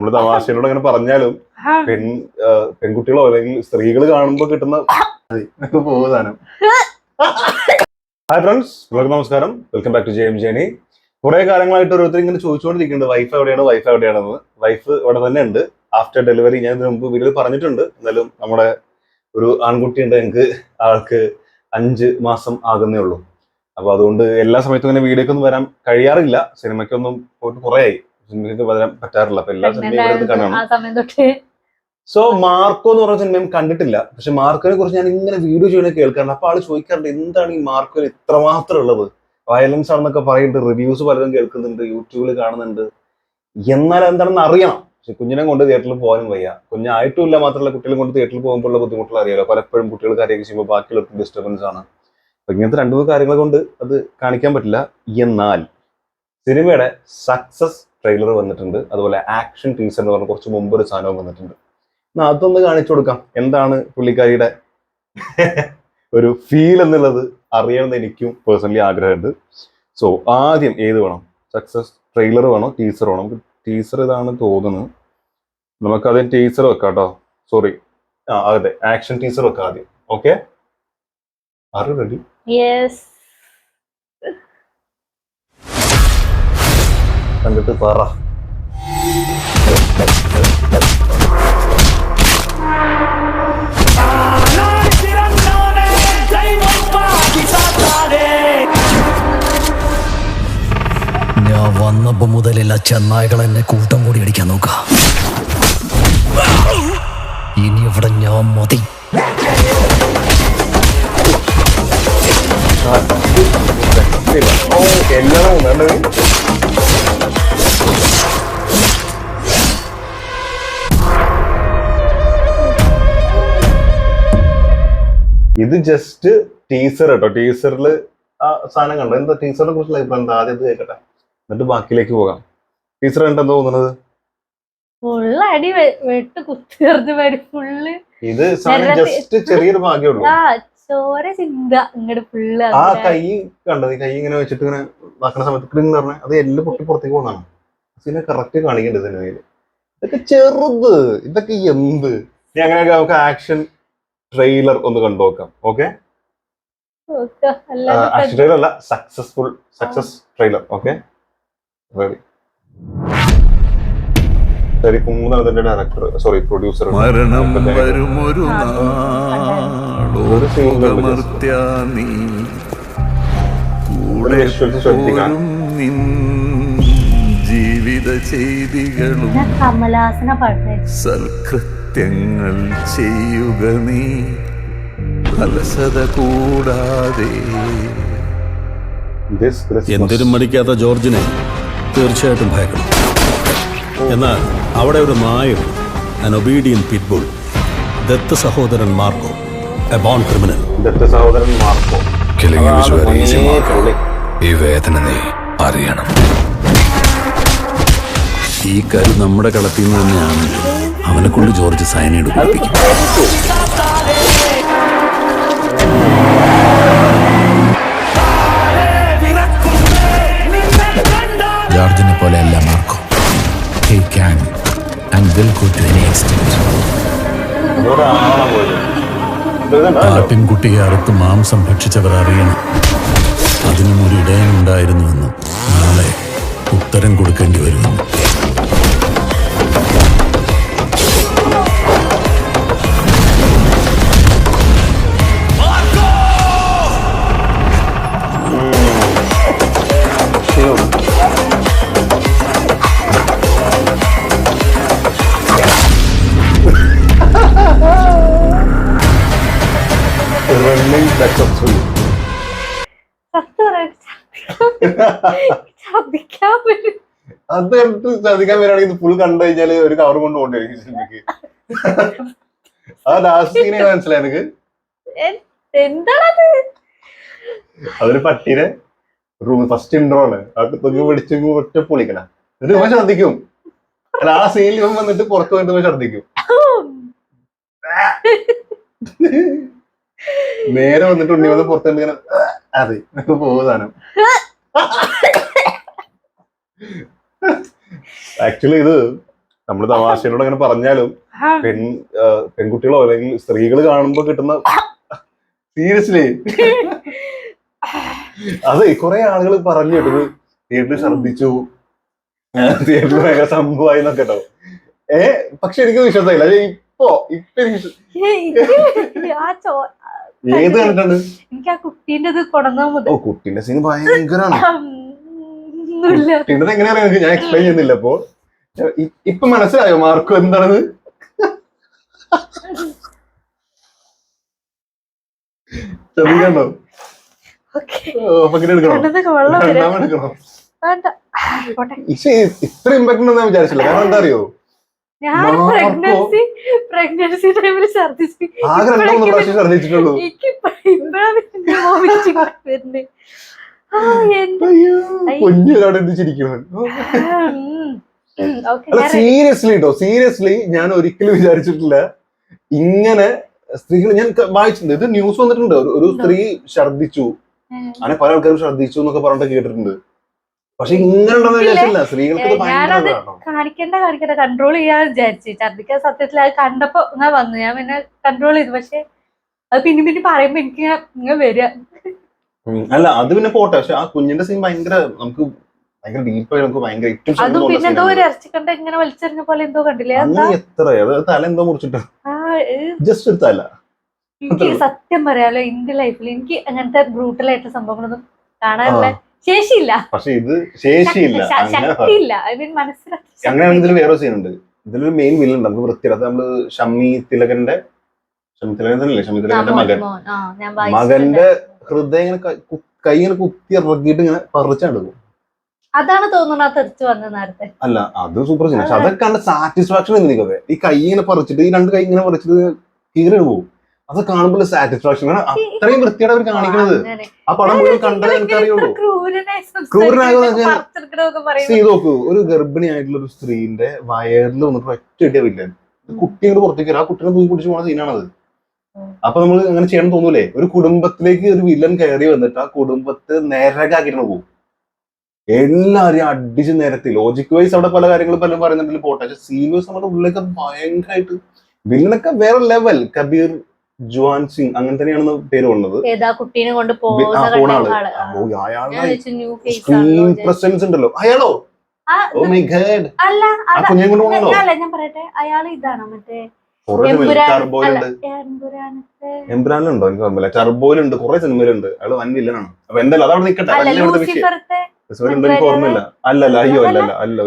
നമ്മൾ തമാശയോട് അങ്ങനെ പറഞ്ഞാലും പെൺ പെൺകുട്ടികളോ അല്ലെങ്കിൽ സ്ത്രീകൾ കാണുമ്പോൾ കിട്ടുന്ന ഹായ് ഫ്രണ്ട്സ് എല്ലാവർക്കും നമസ്കാരം. Welcome back to J M Jeni കുറെ കാലങ്ങളായിട്ട് ഓരോരുത്തർ ഇങ്ങനെ ചോദിച്ചുകൊണ്ടിരിക്കുന്നുണ്ട് വൈഫ് എവിടെയാണ് വൈഫ് എവിടെയാണെന്ന്. വൈഫ് ഇവിടെ തന്നെ ഉണ്ട്. ആഫ്റ്റർ ഡെലിവറി ഞാൻ ഇതിനു മുമ്പ് വീട്ടിൽ പറഞ്ഞിട്ടുണ്ട്. എന്നാലും നമ്മുടെ ഒരു ആൺകുട്ടി ഉണ്ട് എനിക്ക് ആൾക്ക് അഞ്ച് മാസം ആകുന്നേ ഉള്ളൂ. അപ്പൊ അതുകൊണ്ട് എല്ലാ സമയത്തും ഇങ്ങനെ വീഡിയോക്കൊന്നും വരാൻ കഴിയാറില്ല. സിനിമയ്ക്കൊന്നും പോയിട്ട് കുറെ ആയി സിനിമയ്ക്ക് വരാൻ പറ്റാറില്ല. അപ്പൊ എല്ലാ സിനിമയും കാണണം. ആ സമയം തൊട്ട്. സോ മാർക്കോ എന്ന് പറഞ്ഞ സിനിമയും കണ്ടിട്ടില്ല. പക്ഷെ മാർക്കോനെ കുറിച്ച് ഞാൻ ഇങ്ങനെ വീഡിയോ ചെയ്യണ കേൾക്കാറുണ്ട്. അപ്പൊ ആൾ ചോദിക്കാറുണ്ട് എന്താണ് ഈ മാർക്കോന് ഇത്രമാത്രം ഉള്ളത്? വയലൻസ് ആണെന്നൊക്കെ പറയുന്നുണ്ട് റിവ്യൂസ് പലതും കേൾക്കുന്നുണ്ട് യൂട്യൂബിൽ കാണുന്നുണ്ട്. എന്നാൽ എന്താണെന്ന് അറിയണം. പക്ഷെ കുഞ്ഞിനെ കൊണ്ട് തിയേറ്ററിൽ പോകാനും വയ്യ. കുഞ്ഞായിട്ടുമില്ല മാത്രമല്ല കുട്ടികളെ കൊണ്ട് തിയേറ്ററിൽ പോകുമ്പോഴുള്ള ബുദ്ധിമുട്ടുകൾ അറിയാലോ. പലപ്പോഴും കുട്ടികൾ കാര്യമൊക്കെ ചെയ്യുമ്പോൾ ബാക്കിയുള്ളവർക്ക് ഡിസ്റ്റർബൻസ് ആണ്. അപ്പൊ ഇങ്ങനത്തെ രണ്ടു മൂന്ന് കാര്യങ്ങൾ കൊണ്ട് അത് കാണിക്കാൻ പറ്റില്ല. എന്നാൽ സിനിമയുടെ സക്സസ് ട്രെയിലർ വന്നിട്ടുണ്ട്. അതുപോലെ ആക്ഷൻ ടീസർ എന്ന് പറഞ്ഞ കുറച്ച് മുമ്പ് ഒരു സാധനവും വന്നിട്ടുണ്ട്. എന്നാൽ അതൊന്ന് കാണിച്ചു കൊടുക്കാം. എന്താണ് പുള്ളിക്കാരിയുടെ ഒരു ഫീൽ എന്നുള്ളത് അറിയണമെന്ന് എനിക്കും പേഴ്സണലി ആഗ്രഹമുണ്ട്. സോ ആദ്യം ഏത് വേണം? സക്സസ് ട്രെയിലർ വേണോ? ടീസർ വേണോ? ടീസർ ഇതാണ് തോന്നുന്നത് നമുക്ക് ആദ്യം ടീസർ വെക്കാം കേട്ടോ സോറി ആ അതെ ആക്ഷൻ ടീസർ വെക്കാം ആദ്യം. ഓക്കെ ആറ് റെഡി യെസ് കണ്ടിട്ട് പറ. ഞാൻ വന്നപ്പോ മുതലില്ല ചെന്നായകൾ എന്നെ കൂട്ടം കൂടി അടിക്കാൻ നോക്ക. ഇനി ഇവിടെ ഞാൻ മതി. ഓ വേണ്ടത് ഇത് ജസ്റ്റ് ടീസർ കേട്ടോ ടീസറിൽ ആ സാധനം കണ്ടോ? എന്താ ടീസറിനെ കുറിച്ചുള്ള അഭിപ്രായം? എന്താ ആദ്യം കേൾക്കട്ടെ. എന്നിട്ട് ബാക്കിയിലേക്ക് പോകാം. ടീച്ചർ കണ്ടെന്താ തോന്നുന്നത്? ഫുള്ള് അടി വെട്ട് കുത്തിർന്ന് വരും ഫുള്ള് ഇത് ജസ്റ്റ് ചെറിയൊരു ഭാഗ്യമുള്ളൂ ചോര ചിന്ത. ഇങ്ങോട്ട് ഫുള്ള് ആ കൈ കണ്ടത് കൈ ഇങ്ങനെ വെച്ചിട്ട് ഇങ്ങനെ വാക്കണ സമയത്ത് ക്രിങ് പറഞ്ഞ അത് എല്ലാം പൊട്ടി പുറത്തേക്ക് പോകുന്നതാണ്. ഇതിനെ കറക്റ്റ് കാണിക്കേണ്ടത് സിനിമയിൽ ഇതൊക്കെ ചെറുത്. ഇതൊക്കെ എന്ത്? ഇനി അങ്ങനെയൊക്കെ നമുക്ക് ആക്ഷൻ ട്രെയിലർ ഒന്ന് കണ്ടു നോക്കാം. ഓക്കെ. ട്രെയിലർ അല്ല successful success trailer okay ready ശരി മൂന്നാണ് ഇതിന്റെ ഡയറക്ടർ സോറി പ്രൊഡ്യൂസർ മരണം വരുമൊരു ജീവിത ചെയ്തികളും കമലാസന പാടുന്നത് സൽകൃത്യങ്ങൾ ചെയ്യുക നീ. അലസത കൂടാതെ. എന്തിനും മടിക്കാത്ത ജോർജിനെ തീർച്ചയായിട്ടും ഭയക്കണം. എന്നാൽ അവിടെ ഒരു നായുണ്ട് അൻ ഒബീഡിയൻ പിറ്റ്ബുൾ ദത്ത് സഹോദരൻ മാർക്കോ എ ബോൺ ക്രിമിനൽ ദത്ത സഹോദരൻ മാർക്കോ. ഈ വേദന നീ അറിയണം. ഈ കരു നമ്മുടെ കളത്തിൽ നിന്ന് തന്നെയാണ്. കൊണ്ട് ജോർജ് സയനയുടെ കുളിപ്പിക്കും ജോർജിനെ പോലെ അല്ല മാർക്കോ. ഹി ക്യാൻ ആൻഡ് അറുത്ത് മാംസം ഭക്ഷിച്ചവർ അറിയണം. അതിനും ഒരു ഇടയനുണ്ടായിരുന്നുവെന്നും നാളെ ഉത്തരം കൊടുക്കേണ്ടി വരുമെന്നും. അത് എടുത്ത് ശ്രദ്ധിക്കാൻ വരികയാണെങ്കിൽ ഫുൾ കണ്ടു കഴിഞ്ഞാൽ ഒരു കവർ കൊണ്ട് കൊണ്ടുവരും സിനിമക്ക് ആ ലാസ്റ്റ് സീനെ മനസ്സിലായി എനിക്ക് എന്താണത്? അതൊരു പട്ടീനെ റൂം ഫസ്റ്റ് ഇൻട്രോ ആണ്. അതൊക്കെ തൊങ്ങി പിടിച്ച് ഒറ്റ പൊളിക്കണ എന്നിട്ട് ഇവൻ ശ്രദ്ധിക്കും. അല്ല ആ സീനിൽ ഇവൻ വന്നിട്ട് പുറത്തു പോയിട്ട് ഇവൻ ശ്രദ്ധിക്കും. നേരെ വന്നിട്ട് ഉണ്ണി വന്ന് പുറത്തു ഇങ്ങനെ അതെ പോകുന്നതാണ് ആക്ച്വലി ഇത് നമ്മൾ തമാശയോട് അങ്ങനെ പറഞ്ഞാലും പെൺ പെൺകുട്ടികളോ അല്ലെങ്കിൽ സ്ത്രീകൾ കാണുമ്പോ കിട്ടുന്ന സീരിയസ്ലി. അതെ കുറെ ആളുകൾ പറഞ്ഞു കേട്ടത്. തിയേറ്ററിൽ ശ്രദ്ധിച്ചു തിയേറ്ററിൽ ഭയങ്കര സംഭവമായി എന്നൊക്കെ കേട്ടോ. ഏ പക്ഷെ എനിക്ക് വിശ്വാസമില്ല ഇപ്പോ ഇപ്പൊ എനിക്ക് ഏത് കണ്ടിട്ടുണ്ട് എനിക്ക് ആ കുട്ടീന്റെ ഇത് കൊടന്ന ഓ കുട്ടീന്റെ സീൻ ഭയങ്കരാണ്. ഒന്നുമില്ല. എങ്ങനെയാണ് ഞാൻ എക്സ്പ്ലെയിൻ ചെയ്യുന്നില്ല അപ്പോ ഇപ്പൊ മനസ്സിലായോ മാർക്കോ എന്താണെന്ന്? ഇത്രയും ഇത്ര ഇമ്പാക്ട് ഉണ്ടെന്ന് വിചാരിച്ചില്ല. കാരണം എന്താ അറിയോ? ഞാൻ മാർക്കോ- പ്രഗ്നൻസി പ്രഗ്നൻസി ടൈമിൽ ഛർദിച്ചു ആകെ രണ്ടോ മൂന്ന് പ്രാവശ്യം ഛർദ്ദിച്ചിട്ടുള്ളൂ. എനിക്ക് ഇപ്പഴാണ് വോമിറ്റിംഗ് വരുന്നത്. ആ എന്റെ അയ്യോ അയ്യോ. കുഞ്ഞു അവിടെ എന്ത് ചിരിക്കുന്നത് സീരിയസ്ലി കേട്ടോ സീരിയസ്ലി ഞാൻ ഒരിക്കലും വിചാരിച്ചിട്ടില്ല ഇങ്ങനെ സ്ത്രീകൾ ഞാൻ വായിച്ചിട്ടുണ്ട്. ഇത് ന്യൂസ് വന്നിട്ടുണ്ട്. ഒരു- സ്ത്രീ ഛർദിച്ചു അങ്ങനെ പല ആൾക്കാരും ഛർദിച്ചു എന്നൊക്കെ പറഞ്ഞിട്ട് കേട്ടിട്ടുണ്ട്. പക്ഷെ ഇങ്ങനെ ഉണ്ടെന്ന് സ്ത്രീകൾക്ക് ഞാനത് കാണിക്കണ്ട കാണിക്കണ്ട കൺട്രോൾ ചെയ്യാൻ വിചാരിച്ചു. ഛർദിക്കാൻ സത്യത്തിൽ അത് കണ്ടപ്പോ ഇങ്ങനെ വന്നു. ഞാൻ പിന്നെ കൺട്രോൾ ചെയ്തു. പക്ഷെ അത് പിന്നെ പിന്നെ പറയുമ്പോ എനിക്ക് ഇങ്ങനെ വരിക. അല്ല അത് പിന്നെ പോട്ടെ. പക്ഷെ ആ കുഞ്ഞിന്റെ സീൻ ഭയങ്കര നമുക്ക് ഭയങ്കര ഡീപ്പായി നമുക്ക് ഭയങ്കര ഏറ്റവും പിന്നെ എന്തോ ഒരു. ഇറച്ചിക്കണ്ട ഇങ്ങനെ വലിച്ചെറിഞ്ഞ പോലെ എന്തോ കണ്ടില്ലേ? എത്ര? തല എന്തോ മുറിച്ചിട്ട്. ജസ്റ്റ് ഒരു തല. എനിക്ക് സത്യം പറയാലോ എന്റെ ലൈഫിൽ എനിക്ക് അങ്ങനത്തെ ബ്രൂട്ടൽ ആയിട്ട് സംഭവങ്ങളൊന്നും കാണാനുള്ള ശേഷിയില്ല. പക്ഷെ ഇത് ശേഷിയില്ല. ശക്തിയില്ല. ഐ മീൻ മനസ്സിലാക്കി അങ്ങനെയാണെങ്കിൽ വേറെ സീൻ ഉണ്ട്. ഇതിലൊരു മെയിൻ വില്ലൻ ഉണ്ട്. നമുക്ക് വൃത്തിയിടാത്ത നമ്മൾ ഷമ്മി തിലകന്റെ ഷമ്മി തിലകൻ തന്നെയല്ലേ? ഷമ്മി തിലകന്റെ മകൻ. മകന്റെ ഹൃദയം ഇങ്ങനെ ക- ഇങ്ങനെ കുത്തി ഇറക്കിയിട്ട് ഇങ്ങനെ പറിച്ചെടുക്കും അതാണ് തോന്നുന്നത് ആ തെറിച്ച് വന്നത് നേരത്തെ. അല്ല അത് സൂപ്പർ സീൻ പക്ഷെ അതൊക്കെ കണ്ട സാറ്റിസ്ഫാക്ഷൻ എനിക്കൊക്കെ ഈ കൈ ഇങ്ങനെ പറിച്ചിട്ട് ഈ രണ്ട് കൈ ഇങ്ങനെ പറിച്ചിട്ട് കീറി പോകും. അത് കാണുമ്പോൾ സാറ്റിസ്ഫാക്ഷൻ അത്രയും വൃത്തിയാണ് അവർ കാണിക്കുന്നത് ആ പടം മുഴുവൻ കണ്ടാൽ എനിക്ക് അറിയുള്ളൂ ക്രൂരനായി നോക്കൂ. ഒരു ഗർഭിണിയായിട്ടുള്ള ഒരു സ്ത്രീന്റെ വയറിൽ വന്നിട്ട് ഒറ്റ ഇടിയ വില്ലൻ. കുട്ടി അങ്ങോട്ട് പുറത്തേക്ക് ആ കുട്ടീനെ തൂക്കി പിടിച്ചു പോണ സീനാണത്. അപ്പൊ നമ്മൾ അങ്ങനെ ചെയ്യണം തോന്നൂലേ? ഒരു കുടുംബത്തിലേക്ക് ഒരു വില്ലൻ കയറി വന്നിട്ട് ആ കുടുംബത്തെ നേരകാക്കിട്ട് പോകും എല്ലാരെയും അടിച്ച് നേരത്തിൽ ലോജിക് വൈസ് അവിടെ പല കാര്യങ്ങളും പലരും പറയുന്നുണ്ടെങ്കിൽ പോട്ടെ. പക്ഷെ സീനിയേഴ്സ് നമ്മുടെ ഉള്ളിലൊക്കെ ഭയങ്കരമായിട്ട് വില്ലനൊക്കെ വേറെ ലെവൽ കബീർ ജുവാൻ സിംഗ് അങ്ങനെ തന്നെയാണ് പേര് വന്നത്. ഏതാ കുട്ടീനെ കൊണ്ട് പോകുന്ന ആൾ. അയാളുടെ സ്ക്രീൻ പ്രസൻസ് ഉണ്ടല്ലോ. അയാളോ? ഓ മൈ ഗഡ് അല്ല ഞാൻ പറയട്ടെ. അയാൾ ഇതാണോ? മറ്റേ എംബ്രാനിലുണ്ടോ എനിക്ക് ഓർമ്മയില്ല. ടർബോയിലുണ്ട് കുറെ സിനിമയിലുണ്ട്. അയാൾ വൻ വില്ലനാണ്. അപ്പൊ എന്തായാലും അതവിടെ നിക്കട്ടെ. ഉണ്ടോ എനിക്ക് ഓർമ്മയില്ല. അല്ല അല്ല അയ്യോ അല്ല അല്ല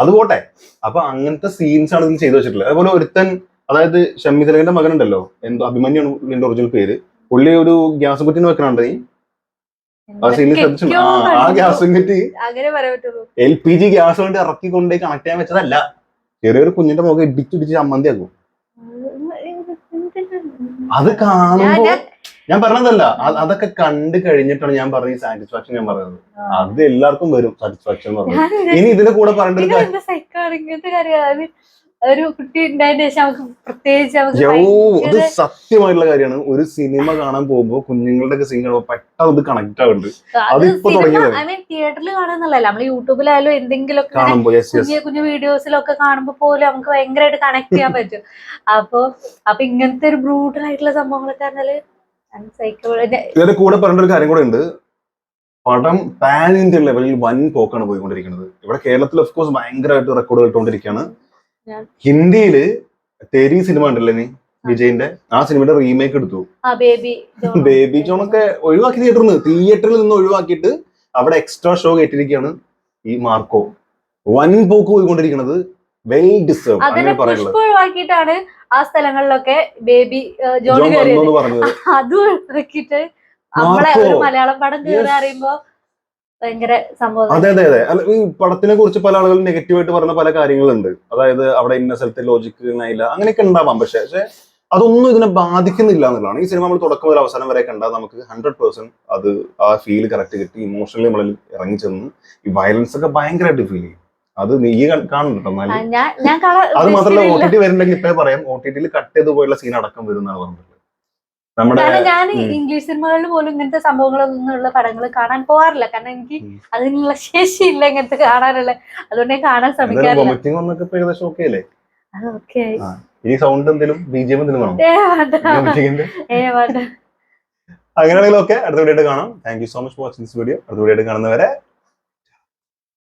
അത് പോട്ടെ. അപ്പൊ അങ്ങനത്തെ സീൻസ് ആണ് ഇതിൽ ചെയ്തു വെച്ചിട്ടുള്ളത്. അതുപോലെ ഒരുത്തൻ അതായത് ഷമ്മി തിലകന്റെ മകനുണ്ടല്ലോ. എന്തോ അഭിമന്യാണ് എന്റെ ഒറിജിനൽ പേര്. പുള്ളി ഒരു ഗ്യാസ് കുറ്റിന് വെക്കണുണ്ട് നീ. ആ സീനിൽ ശ്രദ്ധിച്ചു. ആ ഗ്യാസ് കുറ്റി എൽ പി ജി ഗ്യാസ് കൊണ്ട് ഇറക്കി കൊണ്ടുപോയി കണക്ട് ചെയ്യാൻ വെച്ചതല്ല. ചെറിയൊരു കുഞ്ഞിന്റെ മുഖം ഇടിച്ചിടിച്ച് ചമ്മന്തിയാക്കും അത് കാണുമ്പോ ഞാൻ- പറഞ്ഞതല്ല അതൊക്കെ കണ്ടു കഴിഞ്ഞിട്ടാണ് ഞാൻ പറഞ്ഞ സാറ്റിസ്ഫാക്ഷൻ ഞാൻ പറയുന്നത് അത് എല്ലാവർക്കും വരും സാറ്റിസ്ഫാക്ഷൻ പറഞ്ഞു ഇനി ഇതിന്റെ കൂടെ പറയേണ്ട ഒരു കാര്യം ഒരു കുട്ടി ഉണ്ടായതിനു ശേഷം നമുക്ക് പ്രത്യേകിച്ച് നമുക്ക് അത് സത്യമായിട്ടുള്ള കാര്യമാണ്. ഒരു സിനിമ കാണാൻ പോകുമ്പോ കുഞ്ഞുങ്ങളുടെ ഒക്കെ പെട്ടെന്ന് കണക്ട് ആവുന്നുണ്ട്. അത് അതിപ്പോ. ഐ മീൻ തിയേറ്ററിൽ കാണുന്നല്ല നമ്മൾ യൂട്യൂബിലായാലും എന്തെങ്കിലുമൊക്കെ കുഞ്ഞു കുഞ്ഞു വീഡിയോസിലൊക്കെ കാണുമ്പോൾ പോലും നമുക്ക് ഭയങ്കരമായിട്ട് കണക്ട് ചെയ്യാൻ പറ്റും. അപ്പൊ അപ്പൊ ഇങ്ങനത്തെ ഒരു ബ്രൂട്ടൽ ആയിട്ടുള്ള സംഭവങ്ങളൊക്കെ പറഞ്ഞാൽ ഇതിന്റെ കൂടെ പറഞ്ഞ ഒരു കാര്യം കൂടെ ഉണ്ട്. പടം പാൻ ഇന്ത്യൻ ലെവലിൽ വൻ പോക്കാണ് പോയിക്കൊണ്ടിരിക്കുന്നത്. ഇവിടെ കേരളത്തിൽ ഓഫ് കോഴ്സ് ഭയങ്കരമായിട്ട് റെക്കോർഡ് കിട്ടുകൊണ്ടിരിക്കുകയാണ് ഹിന്ദിയിൽ തെരി സിനിമ ഉണ്ടല്ലോ നീ? വിജയിന്റെ? ആ സിനിമയുടെ റീമേക്ക് എടുത്തു. ബേബി ഒക്കെ ഒഴിവാക്കി തിയേറ്ററിൽ നിന്ന് തിയേറ്ററിൽ നിന്ന് ഒഴിവാക്കിയിട്ട് അവിടെ എക്സ്ട്രാ ഷോ കേട്ടിരിക്കുകയാണ് ഈ മാർക്കോ. വൻ പോക്ക് പോയിക്കൊണ്ടിരിക്കുന്നത് വെൽ ഡിസേർവ് അതിനെ അങ്ങനെ പറയുന്നത് പുഷ്പ ഒഴിവാക്കിയിട്ടാണ് ആ സ്ഥലങ്ങളിലൊക്കെ ബേബി ജോൺ അതും ഒഴിവാക്കിയിട്ട് നമ്മളെ ഒരു മലയാളം പടം കയറി. അറിയുമ്പോ ഭയങ്കര സംഭവം അതെ അതെ അതെ. ഈ പടത്തിനെ കുറിച്ച് പല ആളുകളും നെഗറ്റീവായിട്ട് പറഞ്ഞ പല കാര്യങ്ങളുണ്ട്. അതായത് അവിടെ ഇന്ന സ്ഥലത്ത് ലോജിക്ക് ഇല്ല അങ്ങനെയൊക്കെ ഉണ്ടാവാം. പക്ഷെ പക്ഷെ അതൊന്നും ഇതിനെ ബാധിക്കുന്നില്ല എന്നുള്ളതാണ്. ഈ സിനിമ നമ്മൾ തുടക്കം മുതൽ അവസാനം വരെ കണ്ടാൽ നമുക്ക് ഹൺഡ്രഡ് പേഴ്സെന്റ് അത് ആ ഫീൽ കറക്റ്റ് കിട്ടി. ഇമോഷണലി നമ്മളിൽ ഇറങ്ങി ചെന്ന് ഈ വയലൻസ് ഒക്കെ ഭയങ്കരമായിട്ട് ഫീൽ ചെയ്യും. അത് നീ കാണുന്നുണ്ടോ അത് മാത്രമല്ല ഒ. ടി ടി വരുന്നുണ്ടെങ്കിൽ ഇപ്പൊ പറയാം. ഒ ടി ടിയിൽ കട്ട് ചെയ്ത് പോയുള്ള സീൻ അടക്കം വരും എന്നാണ് പറഞ്ഞിട്ടുള്ളത് നമ്മുടെ ഞാൻ ഇംഗ്ലീഷ് സിനിമകളിൽ പോലും ഇങ്ങനത്തെ സംഭവങ്ങളൊന്നുള്ള പടങ്ങൾ കാണാൻ പോവാറില്ല. കാരണം എനിക്ക് അതിനുള്ള ശേഷിയില്ല ഇങ്ങനത്തെ കാണാനുള്ള. അതുകൊണ്ട് ഞാൻ കാണാൻ ശ്രമിക്കാറില്ല. ആ. സൗണ്ട് എന്തെങ്കിലും ബിജിഎം എന്തെങ്കിലും വേണം? ഓക്കെ അടുത്ത വീഡിയോ കാണാം. Thank you so much for watching this video അടുത്ത വീഡിയോ കാണുന്നവരെ